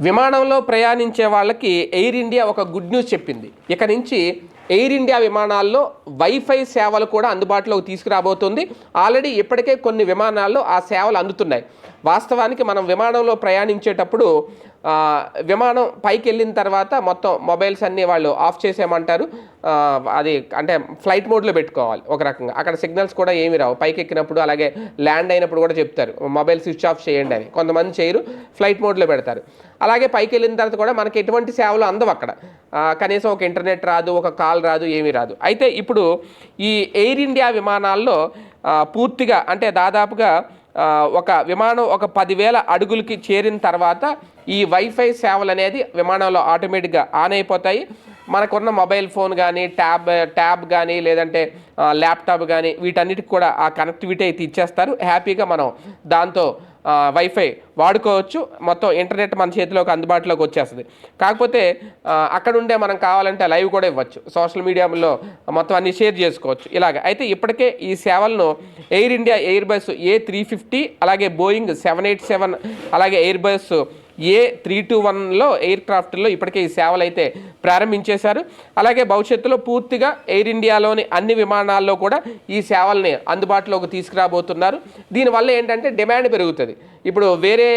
విమానంలో ప్రయాణించే వాళ్ళకి ఎయిర్ ఇండియా ఒక గుడ్ న్యూస్ చెప్పింది. ఇక నుంచి ఎయిర్ ఇండియా విమానాల్లో వైఫై సేవలు కూడా అందుబాటులోకి తీసుకురాబోతుంది. ఆల్రెడీ ఇప్పటికే కొన్ని విమానాల్లో ఆ సేవలు అందుతున్నాయి. వాస్తవానికి మనం విమానంలో ప్రయాణించేటప్పుడు విమానం పైకి వెళ్ళిన తర్వాత మొత్తం మొబైల్స్ అన్నీ వాళ్ళు ఆఫ్ చేసేయమంటారు. అది అంటే ఫ్లైట్ మోడ్లో పెట్టుకోవాలి ఒక రకంగా. అక్కడ సిగ్నల్స్ కూడా ఏమి రావు. పైకి ఎక్కినప్పుడు అలాగే ల్యాండ్ అయినప్పుడు కూడా చెప్తారు. మొబైల్ స్విచ్ ఆఫ్ చేయండి అని. కొంతమంది చేయరు. ఫ్లైట్ మోడ్లో పెడతారు. అలాగే పైకి వెళ్ళిన తర్వాత కూడా మనకి ఎటువంటి సేవలు అందవు అక్కడ. కనీసం ఒక ఇంటర్నెట్ రాదు ఒక కాల్ రాదు ఏమీ రాదు. అయితే ఇప్పుడు ఈ ఎయిర్ ఇండియా విమానాల్లో పూర్తిగా అంటే దాదాపుగా ఒక విమానం ఒక పదివేల అడుగులకి చేరిన తర్వాత ఈ వైఫై సేవలు అనేది విమానంలో ఆటోమేటిక్గా ఆన్ అయిపోతాయి. మనకున్న మొబైల్ ఫోన్ కానీ ట్యాబ్ ట్యాబ్ కానీ లేదంటే ల్యాప్టాప్ కానీ వీటన్నిటికి కూడా ఆ కనెక్టివిటీ అయితే ఇచ్చేస్తారు. హ్యాపీగా మనం దాంతో వైఫై వాడుకోవచ్చు. మొత్తం ఇంటర్నెట్ మన చేతిలోకి అందుబాటులోకి వచ్చేస్తుంది. కాకపోతే అక్కడుండే అక్కడ ఉండే మనం కావాలంటే లైవ్ కూడా ఇవ్వచ్చు. సోషల్ మీడియాలో మొత్తం అన్ని షేర్ చేసుకోవచ్చు. ఇలాగ. అయితే ఇప్పటికే ఈ సేవలను Air India Airbus A three fifty అలాగే బోయింగ్ సెవెన్ ఎయిట్ సెవెన్ అలాగే Airbus A three two వన్లో ఎయిర్ క్రాఫ్ట్లో ఇప్పటికే ఈ సేవలు అయితే ప్రారంభించేశారు. అలాగే భవిష్యత్తులో పూర్తిగా ఎయిర్ ఇండియాలోని అన్ని విమానాల్లో కూడా ఈ సేవల్ని అందుబాటులోకి తీసుకురాబోతున్నారు. దీనివల్ల ఏంటంటే డిమాండ్ పెరుగుతుంది. ఇప్పుడు వేరే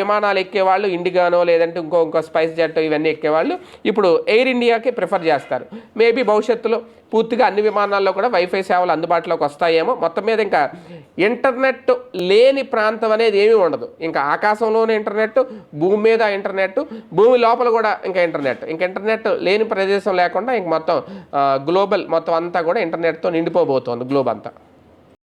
విమానాలు ఎక్కేవాళ్ళు ఇండిగానో లేదంటే ఇంకో ఇంకో స్పైస్ జెట్ ఇవన్నీ ఎక్కేవాళ్ళు ఇప్పుడు ఎయిర్ ఇండియాకి ప్రిఫర్ చేస్తారు. మేబీ భవిష్యత్తులో పూర్తిగా అన్ని విమానాల్లో కూడా వైఫై సేవలు అందుబాటులోకి వస్తాయేమో. మొత్తం మీద ఇంకా ఇంటర్నెట్ లేని ప్రాంతం అనేది ఏమీ ఉండదు. ఇంకా ఆకాశంలోనే ఇంటర్నెట్ భూమి మీద ఇంటర్నెట్ భూమి లోపల కూడా ఇంకా ఇంటర్నెట్. ఇంకా ఇంటర్నెట్ లేని ప్రదేశం లేకుండా ఇంక మొత్తం గ్లోబల్ మొత్తం అంతా కూడా ఇంటర్నెట్తో నిండిపోబోతోంది గ్లోబ్ అంతా.